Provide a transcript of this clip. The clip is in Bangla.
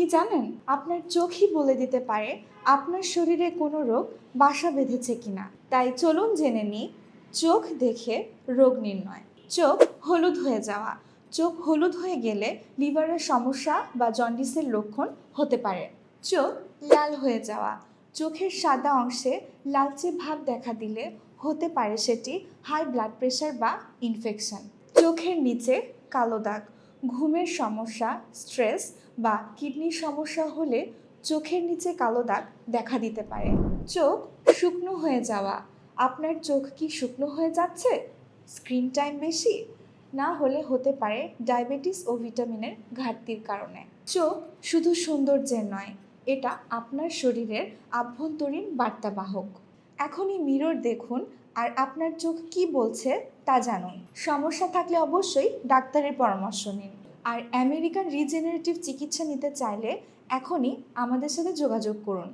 কি জানেন? আপনার চোখই বলে দিতে পারে আপনার শরীরে কোনো রোগ বাসা বেঁধেছে কিনা। তাই চলুন জেনে নিই, চোখ দেখে রোগ নির্ণয়। চোখ হলুদ হয়ে যাওয়া। চোখ হলুদ হয়ে গেলে লিভারের সমস্যা বা জন্ডিসের লক্ষণ হতে পারে। চোখ লাল হয়ে যাওয়া। চোখের সাদা অংশে লালচে ভাব দেখা দিলে হতে পারে সেটি হাই ব্লাড প্রেশার বা ইনফেকশন চোখের নিচে কালো দাগ। ঘুমের সমস্যা, স্ট্রেস বা কিডনির সমস্যা হলে চোখের নিচে কালো দাগ দেখা দিতে পারে। চোখ শুকনো হয়ে যাওয়া, আপনার চোখ কি শুকনো হয়ে যাচ্ছে? স্ক্রিন টাইম বেশি? না হলে হতে পারে ডায়াবেটিস ও ভিটামিনের ঘাটতির কারণে। চোখ শুধু সৌন্দর্যের নয়, এটা আপনার শরীরের আভ্যন্তরীণ বার্তাবাহক। এখনই মিরর দেখুন আর আপনার চোখ কি বলছে তা জানুন। সমস্যা থাকলে অবশ্যই ডাক্তারের পরামর্শ নিন। আর আমেরিকান রিজেনারেটিভ চিকিৎসা নিতে চাইলে এখনই আমাদের সাথে যোগাযোগ করুন।